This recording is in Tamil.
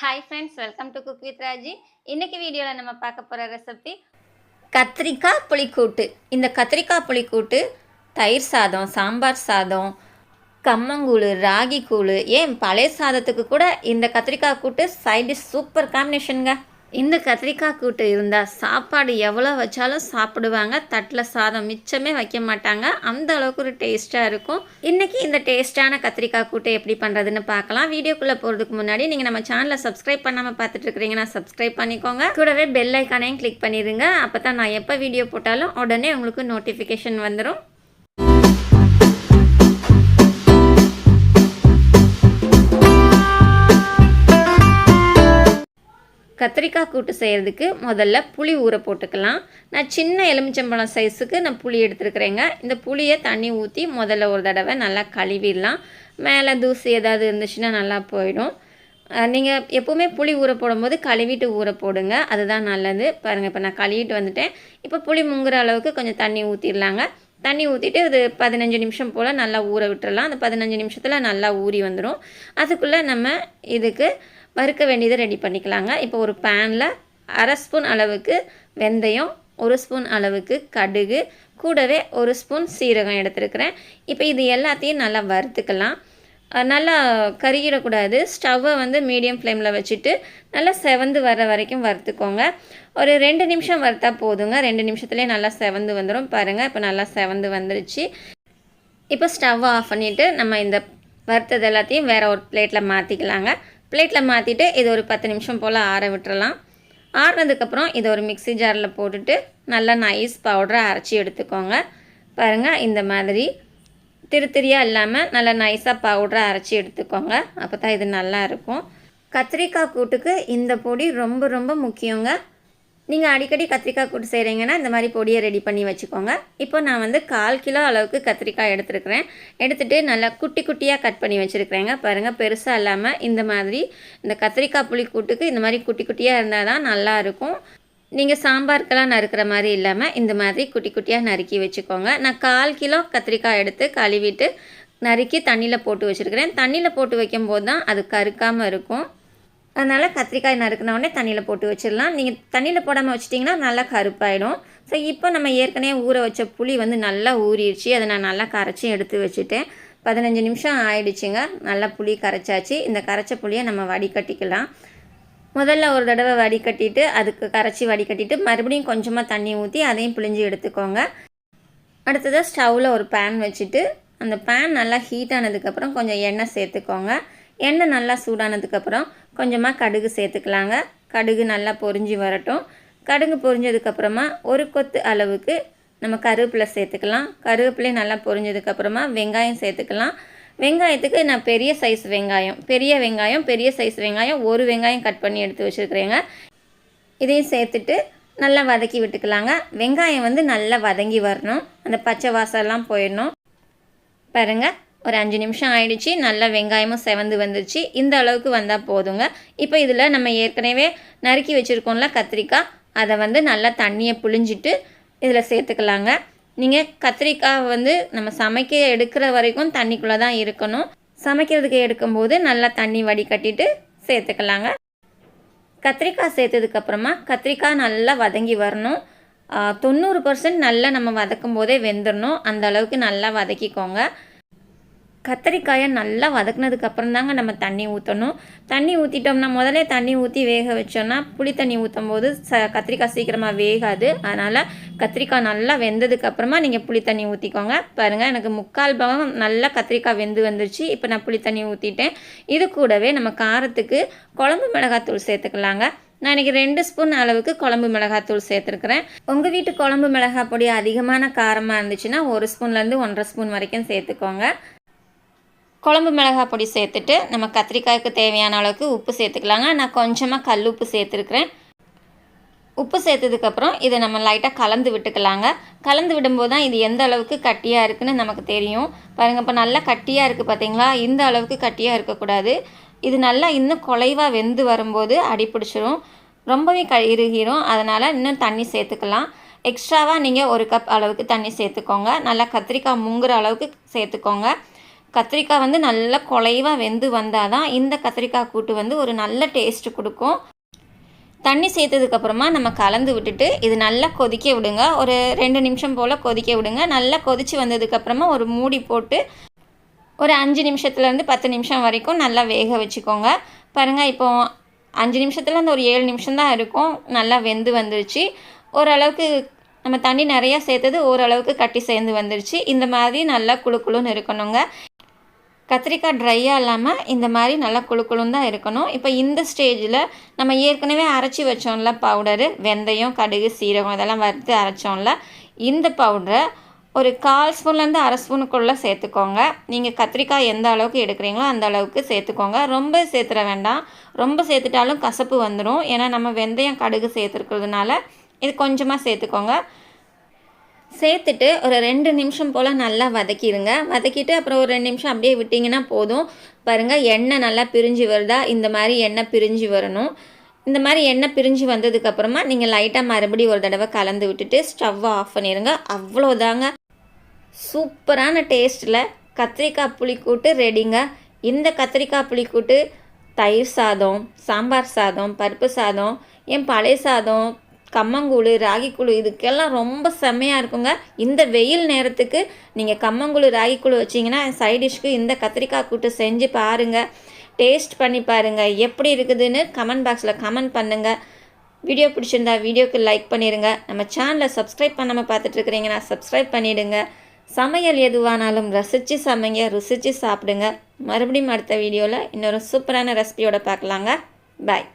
Hi friends welcome to cook with Raji இன்னைக்கு வீடியோவில் நம்ம பார்க்க போகிற ரெசிபி கத்திரிக்காய் புளிக்கூட்டு. இந்த கத்திரிக்காய் புளிக்கூட்டு தயிர் சாதம் சாம்பார் சாதம் கம்மங்கூழ் ராகி கூழ் ஏன் பழைய சாதத்துக்கு கூட இந்த கத்திரிக்காய் கூட்டு சைட் சூப்பர் காம்பினேஷனுங்க இந்த கத்திரிக்காய் கூட்டு இருந்தால் சாப்பாடு எவ்வளோ வச்சாலும் சாப்பிடுவாங்க. தட்டில் சாதம் மிச்சமே வைக்க மாட்டாங்க. அந்த அளவுக்கு ஒரு டேஸ்ட்டாக இருக்கும். இன்றைக்கி இந்த டேஸ்ட்டான கத்திரிக்காய் கூட்டு எப்படி பண்ணுறதுன்னு பார்க்கலாம். வீடியோக்குள்ளே போகிறதுக்கு முன்னாடி நீங்கள் நம்ம சேனலை சப்ஸ்கிரைப் பண்ணாமல் பார்த்துட்டு இருக்கிறீங்கன்னா சப்ஸ்கிரைப் பண்ணிக்கோங்க. கூடவே பெல் ஐக்கானையும் கிளிக் பண்ணிடுங்க அப்போ தான் நான் எப்போ வீடியோ போட்டாலும் உடனே உங்களுக்கு நோட்டிஃபிகேஷன் வந்துடும் கத்திரிக்காய் கூட்டு செய்கிறதுக்கு முதல்ல புளி ஊற போட்டுக்கலாம். நான் சின்ன எலுமிச்சம்பழம் சைஸுக்கு நான் புளி எடுத்துருக்குறேங்க. இந்த புளியை தண்ணி ஊற்றி முதல்ல ஒரு தடவை நல்லா கழுவிடலாம். மேலே தூசி ஏதாவது இருந்துச்சுன்னா நல்லா போயிடும். நீங்கள் எப்போவுமே புளி ஊற போடும்போது கழுவிட்டு ஊற போடுங்க. அதுதான் நல்லது. பாருங்கள் இப்போ நான் கழுவிட்டு வந்துட்டேன். இப்போ புளி முங்குற அளவுக்கு கொஞ்சம் தண்ணி ஊற்றிடலாங்க தண்ணி ஊற்றிட்டு அது பதினஞ்சு நிமிஷம் போல் நல்லா ஊற விட்டுறலாம். அந்த பதினஞ்சு நிமிஷத்தில் நல்லா ஊறி வந்துடும் அதுக்குள்ளே நம்ம இதுக்கு வறுக்க வேண்டியதை ரெடி பண்ணிக்கலாங்க. இப்போ ஒரு பேனில் அரை ஸ்பூன் அளவுக்கு வெந்தயம் ஒரு ஸ்பூன் அளவுக்கு கடுகு கூடவே ஒரு ஸ்பூன் சீரகம் எடுத்துருக்கிறேன். இப்போ இது எல்லாத்தையும் நல்லா வறுத்துக்கலாம். நல்லா கருகிடக்கூடாது. ஸ்டவ்வை வந்து மீடியம் ஃப்ளேமில் வச்சுட்டு நல்லா செவந்து வர வரைக்கும் வறுத்துக்கோங்க. ஒரு ரெண்டு நிமிஷம் வறுத்தா போதுங்க. ரெண்டு நிமிஷத்துலேயே நல்லா செவந்து வந்துடும் பாருங்கள் இப்போ நல்லா செவந்து வந்துருச்சு. இப்போ ஸ்டவ் ஆஃப் பண்ணிவிட்டு நம்ம இந்த வறுத்தது எல்லாத்தையும் வேறு ஒரு பிளேட்டில் மாற்றிக்கலாங்க பிளேட்டில் மாற்றிட்டு இது ஒரு பத்து நிமிஷம் போல் ஆற விட்டுறலாம். ஆறுனதுக்கப்புறம் இதை ஒரு மிக்ஸி ஜாரில் போட்டுட்டு நல்லா நைஸ் பவுடரை அரைச்சி எடுத்துக்கோங்க. பாருங்கள் இந்த மாதிரி. திருத்திரியாக இல்லாமல் நல்லா நைஸாக பவுடரை அரைச்சி எடுத்துக்கோங்க. அப்போ தான் இது நல்லா இருக்கும். கத்திரிக்காய் கூட்டுக்கு இந்த பொடி ரொம்ப ரொம்ப முக்கியங்க. நீங்கள் அடிக்கடி கத்திரிக்காய் கூட்டு செய்கிறீங்கன்னா இந்த மாதிரி பொடியை ரெடி பண்ணி வச்சுக்கோங்க. இப்போ நான் வந்து கால் கிலோ அளவுக்கு கத்திரிக்காய் எடுத்துருக்குறேன். எடுத்துகிட்டு நல்லா குட்டி குட்டியாக கட் பண்ணி வச்சுருக்குறேங்க. பாருங்கள் பெருசாக இல்லாமல் இந்த மாதிரி இந்த கத்திரிக்காய் புளி கூட்டுக்கு இந்த மாதிரி குட்டி குட்டியாக இருந்தால் தான் நல்லாயிருக்கும் நீங்கள் சாம்பாருக்கெல்லாம் நறுக்கிற மாதிரி இல்லாமல் இந்த மாதிரி குட்டி குட்டியாக நறுக்கி வச்சுக்கோங்க. நான் கால் கிலோ கத்திரிக்காய் எடுத்து கழுவிட்டு நறுக்கி தண்ணியில் போட்டு வச்சுருக்கிறேன். தண்ணியில் போட்டு வைக்கும்போது தான் அது கருக்காமல் இருக்கும். அதனால் கத்திரிக்காய் நறுக்கின உடனே தண்ணியில் போட்டு வச்சிடலாம். நீங்கள் தண்ணியில் போடாமல் வச்சிட்டிங்கன்னா நல்லா கருப்பாயிடும். ஸோ இப்போ நம்ம ஏற்கனவே ஊற வச்ச புளி வந்து நல்லா ஊறிடுச்சு. அதை நான் நல்லா கரைச்சி எடுத்து வச்சுட்டேன். பதினஞ்சு நிமிஷம் ஆயிடுச்சுங்க. நல்லா புளி கரைச்சாச்சு. இந்த கரைச்ச புளியை நம்ம வடிகட்டிக்கலாம். முதல்ல ஒரு தடவை வடிகட்டிட்டு அதுக்கு கரைச்சி வடிகட்டிட்டு மறுபடியும் கொஞ்சமாக தண்ணி ஊற்றி அதையும் பிழிஞ்சு எடுத்துக்கோங்க. அடுத்ததாக ஸ்டவ்வில் ஒரு பேன் வச்சுட்டு அந்த பேன் நல்லா ஹீட் ஆனதுக்கப்புறம் கொஞ்சம் எண்ணெய் சேர்த்துக்கோங்க. எண்ணெய் நல்லா சூடானதுக்கப்புறம் கொஞ்சமாக கடுகு சேர்த்துக்கலாங்க. கடுகு நல்லா பொரிஞ்சு வரட்டும். கடுகு பொரிஞ்சதுக்கப்புறமா ஒரு கொத்து அளவுக்கு நம்ம கருவேப்பிலை சேர்த்துக்கலாம். கருவேப்பிலை நல்லா பொரிஞ்சதுக்கப்புறமா வெங்காயம் சேர்த்துக்கலாம். வெங்காயத்துக்கு நான் பெரிய சைஸ் வெங்காயம் பெரிய வெங்காயம் பெரிய சைஸ் வெங்காயம் ஒரு வெங்காயம் கட் பண்ணி எடுத்து வச்சுருக்கிறேங்க. இதையும் சேர்த்துட்டு நல்லா வதக்கி விட்டுக்கலாங்க. வெங்காயம் வந்து நல்லா வதங்கி வரணும். அந்த பச்சை வாசம்லாம் போயிடணும். பாருங்கள் ஒரு அஞ்சு நிமிஷம் ஆயிடுச்சு நல்லா வெங்காயமும் செவந்து வந்துருச்சு. இந்த அளவுக்கு வந்தால் போதுங்க. இப்போ இதில் நம்ம ஏற்கனவே நறுக்கி வச்சுருக்கோம்ல கத்திரிக்காய் அதை வந்து நல்லா தண்ணியை புழிஞ்சிட்டு இதில் சேர்த்துக்கலாங்க. நீங்கள் கத்திரிக்காய் வந்து நம்ம சமைக்க எடுக்கிற வரைக்கும் தண்ணிக்குள்ளே தான் இருக்கணும். சமைக்கிறதுக்கு எடுக்கும்போது நல்லா தண்ணி வடிகட்டிட்டு சேர்த்துக்கலாங்க. கத்திரிக்காய் சேர்த்ததுக்கப்புறமா கத்திரிக்காய் நல்லா வதங்கி வரணும். தொண்ணூறு பர்சன்ட் நல்லா நம்ம வதக்கும் போதே வெந்துடணும் அந்த அளவுக்கு நல்லா வதக்கிக்கோங்க. கத்திரிக்காயை நல்லா வதக்குனதுக்கு அப்புறம் தாங்க நம்ம தண்ணி ஊற்றணும் தண்ணி ஊற்றிட்டோம்னா முதல்ல தண்ணி ஊற்றி வேக வச்சோன்னா புளி தண்ணி ஊற்றும் போது ச கத்திரிக்காய் சீக்கிரமாக வேகாது. அதனால் கத்திரிக்காய் நல்லா வெந்ததுக்கு அப்புறமா நீங்கள் புளி தண்ணி ஊற்றிக்கோங்க பாருங்கள் எனக்கு முக்கால் பாகம் நல்லா கத்திரிக்காய் வெந்து வந்துருச்சு. இப்போ நான் புளி தண்ணி ஊற்றிட்டேன் இது கூடவே நம்ம காரத்துக்கு குழம்பு மிளகாத்தூள் சேர்த்துக்கலாங்க. நான் இன்றைக்கி ரெண்டு ஸ்பூன் அளவுக்கு குழம்பு மிளகாத்தூள் சேர்த்துருக்குறேன். உங்கள் வீட்டு குழம்பு மிளகாய் பொடி அதிகமான காரமாக இருந்துச்சுன்னா ஒரு ஸ்பூன்லேருந்து ஒன்றரை ஸ்பூன் வரைக்கும் சேர்த்துக்கோங்க. குழம்பு மிளகாய் பொடி சேர்த்துட்டு நம்ம கத்திரிக்காய்க்கு தேவையான அளவுக்கு உப்பு சேர்த்துக்கலாங்க. நான் கொஞ்சமாக கல் உப்பு சேர்த்துருக்குறேன். உப்பு சேர்த்ததுக்கப்புறம் இதை நம்ம லைட்டாக கலந்து விட்டுக்கலாங்க. கலந்து விடும்போது தான் இது எந்த அளவுக்கு கட்டியாக இருக்குன்னு நமக்கு தெரியும். பாருங்கள் இப்போ நல்லா கட்டியாக இருக்குது பார்த்தீங்களா இந்த அளவுக்கு கட்டியாக இருக்கக்கூடாது. இது நல்லா இன்னும் குலைவாக வெந்து வரும்போது அடிப்பிடிச்சிரும் ரொம்பவே க இறுகிரும். அதனால் இன்னும் தண்ணி சேர்த்துக்கலாம். எக்ஸ்ட்ராவாக நீங்கள் ஒரு கப் அளவுக்கு தண்ணி சேர்த்துக்கோங்க. நல்லா கத்திரிக்காய் முங்குற அளவுக்கு சேர்த்துக்கோங்க. கத்திரிக்காய் வந்து நல்லா குலைவாக வெந்து வந்தால் தான் இந்த கத்திரிக்காய் கூட்டு வந்து ஒரு நல்ல டேஸ்ட்டு கொடுக்கும். தண்ணி சேர்த்ததுக்கப்புறமா நம்ம கலந்து விட்டுட்டு இது நல்லா கொதிக்க விடுங்க. ஒரு ரெண்டு நிமிஷம் போல் கொதிக்க விடுங்க. நல்லா கொதித்து வந்ததுக்கப்புறமா ஒரு மூடி போட்டு ஒரு அஞ்சு நிமிஷத்துலேருந்து பத்து நிமிஷம் வரைக்கும் நல்லா வேக வச்சுக்கோங்க. பாருங்கள் இப்போ அஞ்சு நிமிஷத்துலேருந்து ஒரு ஏழு நிமிஷம் தான் இருக்கும். நல்லா வெந்து வந்துருச்சு. ஓரளவுக்கு நம்ம தண்ணி நிறையா சேர்த்தது ஓரளவுக்கு கட்டி சேர்ந்து வந்துருச்சு. இந்த மாதிரி நல்லா குழு குழுன்னு இருக்கணுங்க. கத்திரிக்காய் ட்ரையாக இல்லாமல் இந்த மாதிரி நல்லா குழு தான் இருக்கணும். இப்போ இந்த ஸ்டேஜில் நம்ம ஏற்கனவே அரைச்சி வச்சோம்ல பவுடரு வெந்தயம் கடுகு சீரகம் இதெல்லாம் வறுத்து அரைச்சோம்ல இந்த பவுடரை ஒரு கால் ஸ்பூன்லேருந்து அரை ஸ்பூனுக்குள்ளே சேர்த்துக்கோங்க. நீங்கள் கத்திரிக்காய் எந்த அளவுக்கு எடுக்கிறீங்களோ அந்த அளவுக்கு சேர்த்துக்கோங்க. ரொம்ப சேர்த்துட வேண்டாம். ரொம்ப சேர்த்துட்டாலும் கசப்பு வந்துடும் ஏன்னா நம்ம வெந்தயம் கடுகு சேர்த்துருக்கிறதுனால இது கொஞ்சமாக சேர்த்துக்கோங்க. சேர்த்துட்டு ஒரு ரெண்டு நிமிஷம் போல் நல்லா வதக்கிடுங்க வதக்கிட்டு அப்புறம் ஒரு ரெண்டு நிமிஷம் அப்படியே விட்டிங்கன்னா போதும். பாருங்கள் எண்ணெய் நல்லா பிரிஞ்சு வருதா? இந்த மாதிரி எண்ணெய் பிரிஞ்சு வரணும். இந்த மாதிரி எண்ணெய் பிரிஞ்சு வந்ததுக்கப்புறமா நீங்கள் லைட்டாக மறுபடியும் ஒரு தடவை கலந்து விட்டுட்டு ஸ்டவ்வை ஆஃப் பண்ணிடுங்க அவ்வளோதாங்க சூப்பரான டேஸ்ட்டில் கத்திரிக்காய் புளிக்கூட்டு ரெடிங்க இந்த கத்திரிக்காய் புளிக்கூட்டு தயிர் சாதம் சாம்பார் சாதம் பருப்பு சாதம் என் பழைய சாதம் கம்மங்கூழ் ராகிக்கூழ் இதுக்கெல்லாம் ரொம்ப செம்மையாக இருக்குங்க. இந்த வெயில் நேரத்துக்கு நீங்கள் கம்மங்கூழ் ராகிக்கூழ் வச்சிங்கன்னா சைடிஷ்க்கு இந்த கத்திரிக்காய் கூட்டு செஞ்சு பாருங்கள் டேஸ்ட் பண்ணி பாருங்கள் எப்படி இருக்குதுன்னு கமெண்ட் பாக்ஸில் கமெண்ட் பண்ணுங்கள் வீடியோ பிடிச்சிருந்தா வீடியோக்கு லைக் பண்ணிடுங்க நம்ம சேனலை சப்ஸ்கிரைப் பண்ணாமல் பார்த்துட்ருக்குறீங்கன்னா சப்ஸ்கிரைப் பண்ணிவிடுங்க சமையல் எதுவானாலும் ரசித்து சமைங்க ருசித்து சாப்பிடுங்க. மறுபடியும் அடுத்த வீடியோவில் இன்னொரு சூப்பரான ரெசிபியோடு பார்க்கலாங்க. பாய்